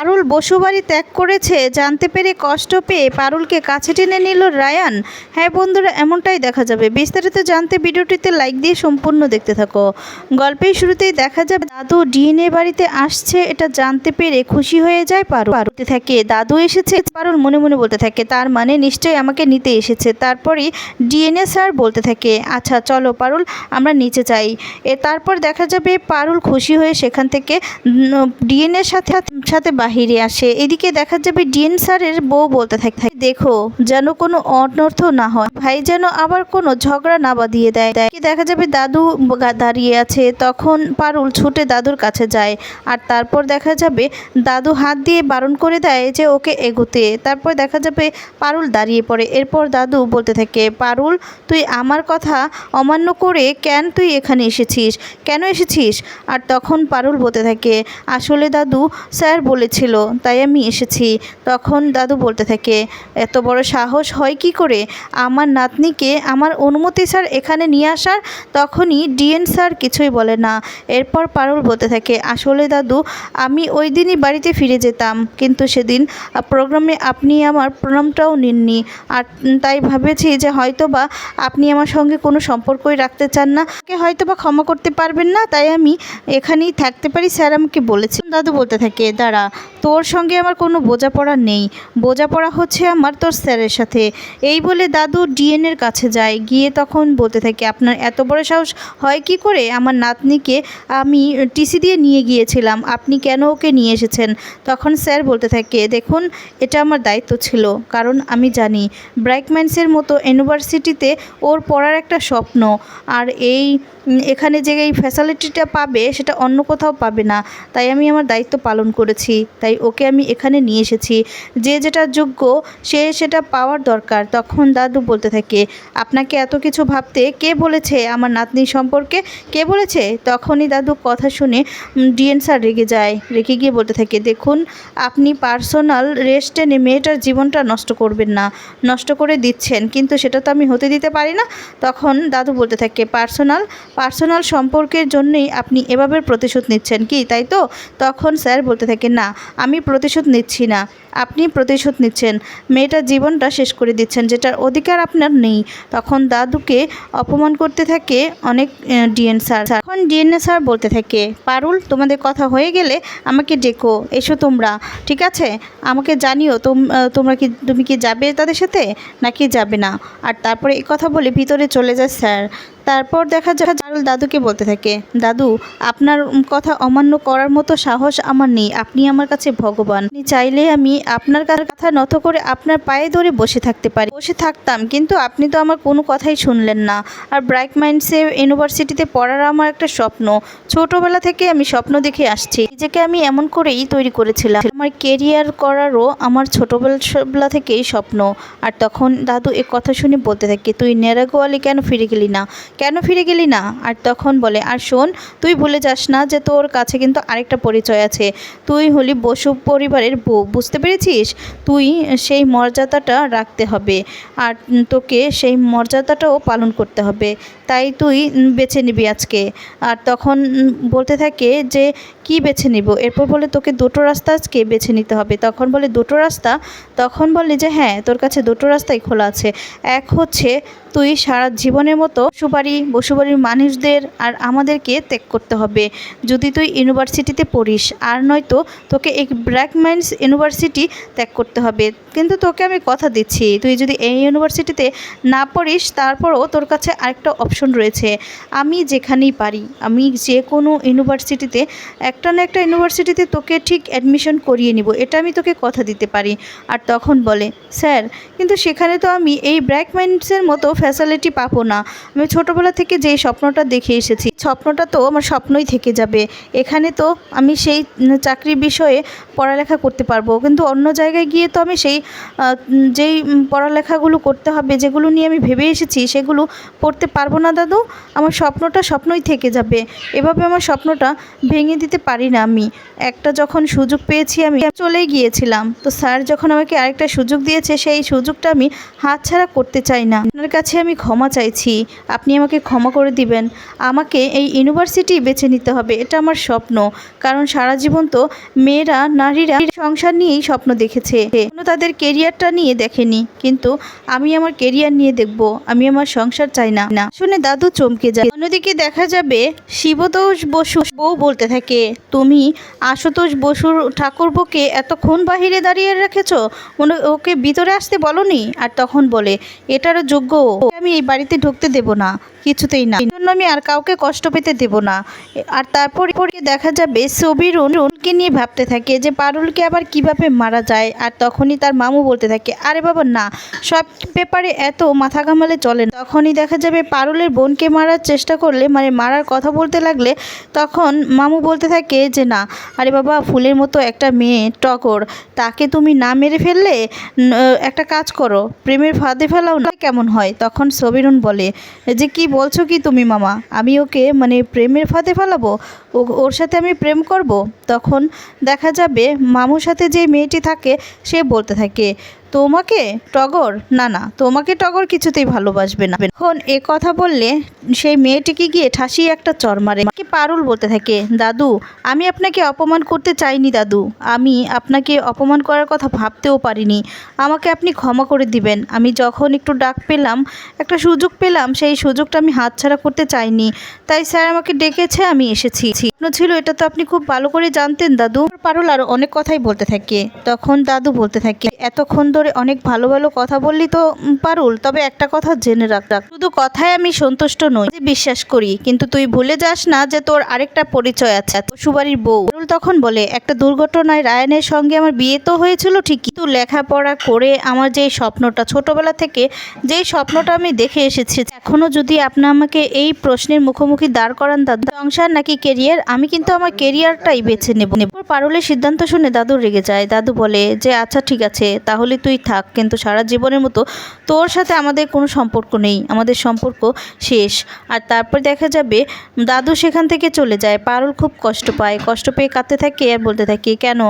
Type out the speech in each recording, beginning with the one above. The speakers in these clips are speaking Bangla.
llevar পারুল বসুবাড়ি ত্যাগ করেছে, জানতে পেরে কষ্ট পেয়ে পারুলকে কাছে টেনে নিল রায়ান। হ্যাঁ বন্ধুরা, এমনটাই দেখা যাবে। বিস্তারিত জানতে ভিডিওটিতে লাইক দিয়ে সম্পূর্ণ দেখতে থাকো। গল্পের শুরুতেই দেখা যাবে, দাদু ডিএনএ বাড়িতে আসছে, এটা জানতে পেরে খুশি হয়ে যায় পারুল। পারুলতে থাকে, দাদু এসেছে? পারুল মনে মনে বলতে থাকে, তার মানে নিশ্চয়ই আমাকে নিতে এসেছে। তারপরই ডিএনএ স্যার বলতে থাকে আচ্ছা চলো পারুল, আমরা নিচে যাই। এ তারপর দেখা যাবে, পারুল খুশি হয়ে সেখান থেকে ডিএনএর সাথে সাথে বাহিরে আসে। এদিকে দেখা যাবে ডিএন স্যারের বউ বলতে থাকে দেখো, যেন কোনো অনর্থ না হয়। ভাই যেন আবার কোনো ঝগড়া না বাঁধিয়ে দেয়। দেয় দেখা যাবে দাদু দাঁড়িয়ে আছে। তখন পারুল ছুটে দাদুর কাছে যায়। আর তারপর দেখা যাবে দাদু হাত দিয়ে বারণ করে দেয় যে ওকে এগোতে। তারপর দেখা যাবে পারুল দাঁড়িয়ে পড়ে। এরপর দাদু বলতে থাকে, পারুল, তুই আমার কথা অমান্য করে কেন তুই এখানে এসেছিস? কেন এসেছিস? আর তখন পারুল বলতে থাকে, আসলে দাদু স্যার বলেছিল তাই আমি এসেছি। তখন দাদু বলতে থাকে, এত বড় সাহস হয় কি করে? আমার নাতনিকে আমার অনুমতি স্যার এখানে নিয়ে আসার? তখনই ডিএন স্যার কিছুই বলে না। এরপর পারুল বলতে থাকে, আসলে দাদু, আমি ওই দিনই বাড়িতে ফিরে যেতাম, কিন্তু সেদিন প্রোগ্রামে আপনি আমার প্রণামটাও নিননি। আর তাই ভেবেছি যে হয়তো বা আপনি আমার সঙ্গে কোনো সম্পর্কই রাখতে চান না। আমাকে হয়তো বা ক্ষমা করতে পারবেন না, তাই আমি এখানেই থাকতে পারি, স্যার আমাকে বলেছে দাদু বলতে থাকে, দাঁড়া তোর সঙ্গে আমার কোনো বোঝাপড়া নেই। বোঝাপড়া হচ্ছে আমার তোর স্যারের সাথে। এই বলে দাদু ডিএনের কাছে যায়। গিয়ে তখন বলতে থাকে, আপনার এত বড় সাহস হয় কি করে? আমার নাতনিকে আমি টিসি দিয়ে নিয়ে গিয়েছিলাম। আপনি কেন ওকে নিয়ে এসেছেন? তখন স্যার বলতে থাকে, দেখুন, এটা আমার দায়িত্ব ছিল। কারণ আমি জানি ব্রাইকম্যান্সের মতো ইউনিভার্সিটিতে ওর পড়ার একটা স্বপ্ন। আর এই, এখানে যে এই ফ্যাসিলিটিটা পাবে, সেটা অন্য কোথাও পাবে না। তাই আমি আমার দায়িত্ব পালন করেছি। তাই ওকে আমি এখানে নিয়ে এসেছি। যে যেটা যোগ্য, সে সেটা পাওয়ার দরকার। তখন দাদু বলতে থাকে, আপনাকে এত কিছু ভাবতে কে বলেছে আমার নাতনি সম্পর্কে? কে বলেছে? তখনই দাদু কথা শুনে ডিএন স্যার রেগে যায়। রেগে গিয়ে বলতে থাকে, দেখুন, আপনি পার্সোনাল রেস্টে নিয়ে মেয়েটার জীবনটা নষ্ট করবেন না। নষ্ট করে দিচ্ছেন, কিন্তু সেটা তো আমি হতে দিতে পারি না। তখন দাদু বলতে থাকে, পার্সোনাল পার্সোনাল সম্পর্কের জন্যই আপনি এভাবে প্রতিশোধ নিচ্ছেন কি, তাই তো? তখন স্যার বলতে থাকে, না আমি প্রতিশোধ নিচ্ছি না। আপনি প্রতিশোধ নিচ্ছেন। মেয়েটার জীবনটা শেষ করে দিচ্ছেন, যেটার অধিকার আপনার নেই। তখন দাদুকে অপমান করতে থাকে অনেক ডিএন স্যার। তখন ডিএনএ স্যার বলতে থাকে, পারুল, তোমাদের কথা হয়ে গেলে আমাকে ডেকো, এসো তোমরা। ঠিক আছে? আমাকে জানিও তোম তোমরা কি, তুমি কি যাবে তাদের সাথে? নাকি যাবে না? আর তারপরে এই কথা বলে ভিতরে চলে যায় স্যার। তারপর দেখা যায় পারুল দাদুকে বলতে থাকে, দাদু, আপনার কথা অমান্য করার মতো সাহস আমার নেই, আপনি আমার কাছে ভগবান। আপনি চাইলে আমি আপনার কথা নত করে আপনার পায়ে ধরে বসে থাকতে পারি। বসে থাকতাম, কিন্তু আপনি তো আমার কোনো কথাই শুনলেন না। আর ব্রাইক মাইন্ডসে ইউনিভার্সিটিতে পড়ার আমার একটা স্বপ্ন। ছোটবেলা থেকে আমি স্বপ্ন দেখে আসছি। নিজেকে আমি এমন করেই তৈরি করেছিলাম। আমার কেরিয়ার করারও আমার ছোটবেলা থেকেই স্বপ্ন। আর তখন দাদু এ কথা শুনে বলতে থাকে, তুই নেরাগোয়ালি কেন ফিরে গেলি না? কেন ফিরে গেলি না? আর তখন বলে, আর শোন, তুই ভুলে যাস না যে তোর কাছে কিন্তু আরেকটা পরিচয় আছে। তুই হলি বসু পরিবারের বউ, বুঝতে পেরেছিস? তুই সেই মর্যাদাটা রাখতে হবে। আর তোকে সেই মর্যাদাটাও পালন করতে হবে। তাই তুই বেছে নিবি আজকে। আর তখন বলতে থাকে যে, কি বেছে নিব? এরপর বলে, তোকে দুটো রাস্তা আজকে বেছে নিতে হবে। তখন বলে, দুটো রাস্তা? তখন বলে যে হ্যাঁ তোর কাছে দুটো রাস্তাই খোলা আছে। এক হচ্ছে, তুই সারা জীবনের মতো বসুবাড়ি বসুবাড়ির মানুষদের আর আমাদেরকে ত্যাগ করতে হবে। যদি তুই ইউনিভার্সিটিতে পড়িস, আর নয়তো তোকে এই ব্র্যাক মাইন্ডস ইউনিভার্সিটি ত্যাগ করতে হবে। কিন্তু তোকে আমি কথা দিচ্ছি। তুই যদি এই ইউনিভার্সিটিতে না পড়িস, তারপরও তোর কাছে আরেকটা অপশন রয়েছে। আমি যেখানেই পারি, আমি যে কোনো ইউনিভার্সিটিতে একটা না একটা ইউনিভার্সিটিতে তোকে ঠিক অ্যাডমিশন করিয়ে নিব, এটা আমি তোকে কথা দিতে পারি। আর তখন বলে, স্যার, কিন্তু সেখানে তো আমি এই ব্র্যাক মাইন্ডসের মতো ফ্যাসিলিটি পাবো না। আমি ছোটোবেলা থেকে যেই স্বপ্নটা দেখে এসেছি, স্বপ্নটা তো আমার স্বপ্নই থেকে যাবে। এখানে তো আমি সেই চাকরির বিষয়ে পড়ালেখা করতে পারব, কিন্তু অন্য জায়গায় গিয়ে তো আমি সেই যেই পড়ালেখাগুলো করতে হবে, যেগুলো নিয়ে আমি ভেবে এসেছি, সেগুলো পড়তে পারব না দাদু? আমার স্বপ্নটা স্বপ্নই থেকে যাবে। এভাবে আমার স্বপ্নটা ভেঙে দিতে পারি না আমি। একটা যখন সুযোগ পেয়েছি আমি চলেই গিয়েছিলাম। তো স্যার যখন আমাকে আরেকটা সুযোগ দিয়েছে, সেই সুযোগটা আমি হাতছাড়া করতে চাই না। আপনার কাছে আমি ক্ষমা চাইছি। আপনি আমাকে ক্ষমা করে দিবেন। আমাকে এই ইউনিভার্সিটি বেছে নিতে হবে, এটা আমার স্বপ্ন। কারণ সারা জীবন তো মেয়েরা, নারীরা সংসার নিয়েই স্বপ্ন দেখেছে। কোনো তাদের কেরিয়ারটা নিয়ে দেখেনি, কিন্তু আমি আমার কেরিয়ার নিয়ে দেখব, আমি আমার সংসার চাই না। না শুনে দাদু চমকে যায়। অন্যদিকে দেখা যাবে শিবতোষ বসু। বউ বলতে থাকে, তুমি আশুতোষ বসুর ঠাকুরবুকে এতক্ষণ বাহিরে দাঁড়িয়ে রেখেছ? ওকে ভিতরে আসতে বলনি? আর তখন বলে এটারও যোগ্য আমি এই বাড়িতে ঢুকতে দেব না। কিছুতেই না। জন্য আমি আর কাউকে কষ্ট পেতে দেব না। আর তারপরে পরে দেখা যাবে সবির রুনকে নিয়ে ভাবতে থাকে যে পারুলকে আবার কীভাবে মারা যায়। আর তখনই তার মামু বলতে থাকে, আরে বাবা, না, সব ব্যাপারে এত মাথা ঘামালে চলে না। তখনই দেখা যাবে পারুলের বোনকে মারার চেষ্টা করলে মানে মারার কথা বলতে লাগলে, তখন মামু বলতে থাকে যে, না, আরে বাবা, ফুলের মতো একটা মেয়ে টগর, তাকে তুমি না মেরে ফেললে একটা কাজ করো, প্রেমের ফাঁদে ফেলাও না, কেমন হয়? তখন সবিরুন বলে, যে, কি বলছো কি তুমি, মামা? আমি ওকে মানে প্রেমের ফাঁদে ফেলাবো? ওর সাথে আমি প্রেম করব? তখন দেখা যাবে মামুর সাথে যে মেয়েটি থাকে, সে বলতে থাকে তোমাকে টগর? না না, তোমাকে টগর কিছুতেই ভালোবাসবে না। এখন এ কথা বললে সেই মেয়েটিকে গিয়ে ঠাসি একটা চর মারে। কি পারুল বলতে থাকে, দাদু, আমি আপনাকে অপমান করতে চাইনি, দাদু। আমি আপনাকে অপমান করার কথা ভাবতেও পারিনি। আমাকে আপনি ক্ষমা করে দিবেন। আমি যখন একটু ডাক পেলাম, একটা সুযোগ পেলাম, সেই সুযোগটা আমি হাতছাড়া করতে চাইনি। তাই স্যার আমাকে ডেকেছে, আমি এসেছি। ছিল, এটা তো আপনি খুব ভালো করে জানতেন, দাদু। পারুল আর অনেক কথাই বলতে থাকে। তখন দাদু বলতে থাকে, এতক্ষণ ধরে অনেক ভালো ভালো কথা বললি তো পারুল। তবে একটা কথা জেনে রাখ রাখ। শুধু কথায় আমি সন্তুষ্ট নই, যে বিশ্বাস করি। কিন্তু তুই ভুলে যাস না যে তোর আরেকটা পরিচয় আছে সুবাড়ির বউ। পারুল তখন বলে, একটা দুর্ঘটনায় রায়ানের সঙ্গে আমার বিয়ে তো হয়েছিল ঠিকই। কিন্তু লেখাপড়া করে আমার যে স্বপ্নটা, ছোটবেলা থেকে যেই স্বপ্নটা আমি দেখে এসেছি, এখনও যদি আপনি আমাকে এই প্রশ্নের মুখোমুখি দাঁড় করান দাদু সংসার নাকি কেরিয়ার আমি কিন্তু আমার কেরিয়ারটাই বেছে নেব নেব। পারুলের সিদ্ধান্ত শুনে দাদু রেগে যায়। দাদু বলে, যে আচ্ছা ঠিক আছে, তাহলে তুই থাক, কিন্তু সারা জীবনের মতো তোর সাথে আমাদের কোনো সম্পর্ক নেই, আমাদের সম্পর্ক শেষ। আর তারপর দেখা যাবে, দাদু সেখান থেকে চলে যায়, পারুল খুব কষ্ট পায়, কষ্ট পেয়ে কাঁদতে থাকে আর বলতে থাকে, কেন?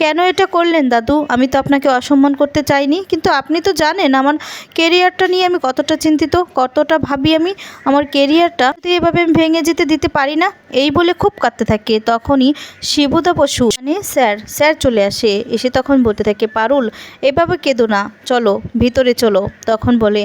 কেন এটা করলেন দাদু? আমি তো আপনাকে অসম্মান করতে চাইনি, কিন্তু আপনি তো জানেন আমার কেরিয়ারটা নিয়ে আমি কতটা চিন্তিত, কতটা ভাবি আমি, আমার কেরিয়ারটা এভাবে আমি ভেঙে যেতে দিতে পারি না? এই বলে খুব কাঁদতে থাকে। তখনই শিবুদা বসু মানে স্যার স্যার চলে আসে। এসে তখন বলতে থাকে, পারুল, এভাবে কেঁদো না, চলো, ভিতরে চলো, তখন বলে,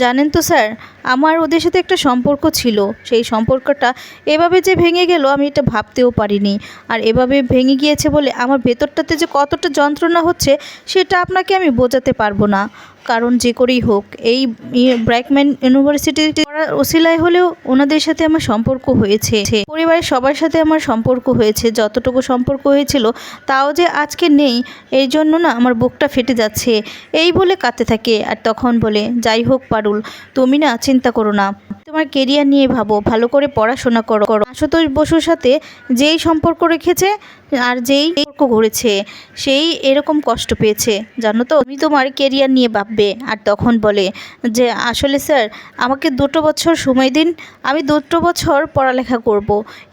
জানেন তো স্যার, আমার ওদের সাথে একটা সম্পর্ক ছিল, সেই সম্পর্কটা এভাবে যে ভেঙে গেল আমি এটা ভাবতেও পারিনি। আর এভাবে ভেঙে গিয়েছে বলে আমার ভেতরটাতে যে কতটা যন্ত্রণা হচ্ছে, সেটা আপনাকে আমি বোঝাতে পারব না। কারণ যে করেই হোক, এই ব্র্যাকম্যান ইউনিভার্সিটি ওসিলায় হলেও ওনাদের সাথে আমার সম্পর্ক হয়েছে। পরিবারের সবার সাথে আমার সম্পর্ক হয়েছে, যতটুকু সম্পর্ক হয়েছিল তাও যে আজকে নেই, এই জন্য না আমার বুকটা ফেটে যাচ্ছে। এই বলে কাঁদতে থাকে আর তখন বলে, যাই হোক পারুল, তুমি না চিন্তা করো না। তোমার কেরিয়ার নিয়ে ভাবো, ভালো করে পড়াশোনা করো করো। আশুতোষ বসুর সাথে যেই সম্পর্ক রেখেছে আর যেই সম্পর্ক গড়েছে সেই এরকম কষ্ট পেয়েছে, জানো তো? তুমি তোমার কেরিয়ার নিয়ে ভাববে আর তখন বলে যে, আসলে স্যার, আমাকে দুটো বছর সময় দিন, আমি দুটো বছর পড়ালেখা করব।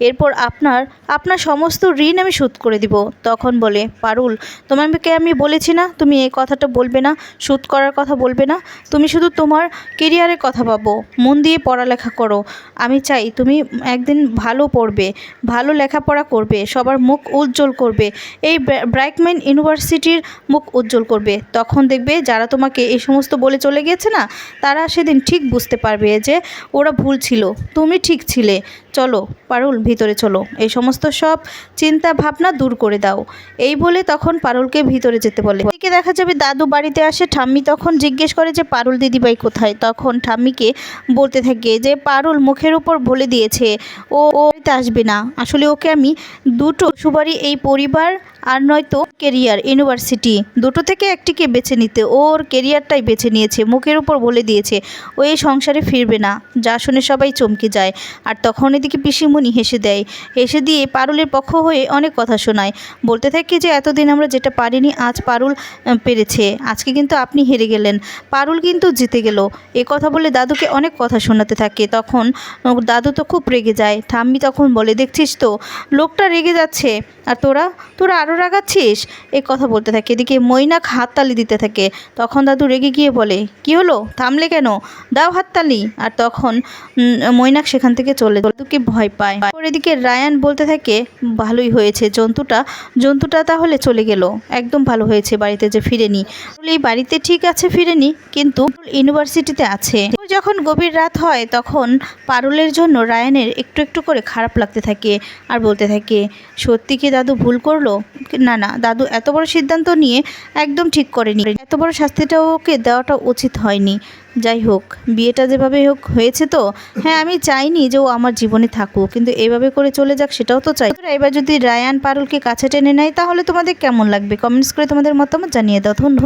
এরপর আপনার আপনার সমস্ত ঋণ আমি শোধ করে দিব। তখন বলে, পারুল, তোমাকে আমি বলেছি না, তুমি এই কথাটা বলবে না, শোধ করার কথা বলবে না, তুমি শুধু তোমার কেরিয়ারের কথা ভাবো, মন দিয়ে পড়ালেখা করো। আমি চাই তুমি একদিন ভালো পড়বে, ভালো লেখাপড়া করবে, সবার মুখ উজ্জ্বল করবে। এই ব্রাইকম্যান ইউনিভার্সিটির মুখ উজ্জ্বল করবে। তখন দেখবে যারা তোমাকে এই সমস্ত বলে চলে গেছে না, তারা সেদিন ঠিক বুঝতে পারবে যে ওরা ভুল ছিল। তুমি ঠিক ছিলে। চলো, পারুল, ভিতরে চলো। এই সমস্ত সব চিন্তা ভাবনা দূর করে দাও। এই বলে তখন পারুলকে ভিতরে যেতে বলে। এদিকে দেখা যাবে দাদু বাড়িতে আসে, ঠাম্মি তখন জিজ্ঞেস করে যে, পারুল দিদিভাই কোথায়? তখন ঠাম্মিকে বলতে থাকে যে, পারুল মুখের উপর বলে দিয়েছে, ও ও আসবে না। আসলে ওকে আমি দুটো সুবারি এই পরিবার আর নয়তো কেরিয়ার, ইউনিভার্সিটি। দুটো থেকে একটিকে বেছে নিতে ওর কেরিয়ারটাই বেছে নিয়েছে, মুখের উপর বলে দিয়েছে, ও এই সংসারে ফিরবে না। যা শুনে সবাই চমকে যায়। আর তখন এদিকে পিসিমণি হেসে দেয়। হেসে দিয়ে পারুলের পক্ষ হয়ে অনেক কথা শোনায়। বলতে থাকে যে, এতদিন আমরা যেটা পারিনি, আজ পারুল পেরেছে। আজকে কিন্তু আপনি হেরে গেলেন। পারুল কিন্তু জিতে গেল। এ কথা বলে দাদুকে অনেক কথা শোনাতে থাকে। তখন দাদু তো খুব রেগে যায়। ঠাম্মি তখন বলে, দেখছিস তো, লোকটা রেগে যাচ্ছে। আর তোরা তোরা আরও আরও রাগাচ্ছিস? এই কথা বলতে থাকে। এদিকে মৈনাক হাততালি দিতে থাকে। তখন দাদু রেগে গিয়ে বলে, কি হলো? থামলে কেন? দাও হাততালি। আর তখন মৈনাক সেখান থেকে চলে। দাদুকে ভয় পায়। ওর এদিকে রায়ান বলতে থাকে, ভালোই হয়েছে। জন্তুটা জন্তুটা তাহলে চলে গেল। একদম ভালো হয়েছে বাড়িতে যে ফিরেনি। এই বাড়িতে ঠিক আছে ফিরেনি, কিন্তু ইউনিভার্সিটিতে আছে। যখন গভীর রাত হয়, তখন পারুলের জন্য রায়ানের একটু একটু করে খারাপ লাগতে থাকে। আর বলতে থাকে, সত্যি কি দাদু ভুল করল? না না, দাদু এত বড় সিদ্ধান্ত নিয়ে একদম ঠিক করেনি। এত বড় শাস্তিটা ওকে দেওয়াটা উচিত হয়নি। যাই হোক, বিয়েটা যেভাবে হোক হয়েছে তো? হ্যাঁ আমি চাইনি যে ও আমার জীবনে থাকুক, কিন্তু এভাবে করে চলে যাক সেটাও তো চাই। এবার যদি রায়ান পারুলকে কাছে টেনে নেয়, তাহলে তোমাদের কেমন লাগবে? কমেন্টস করে তোমাদের মতামত জানিয়ে দাও। ধন্যবাদ।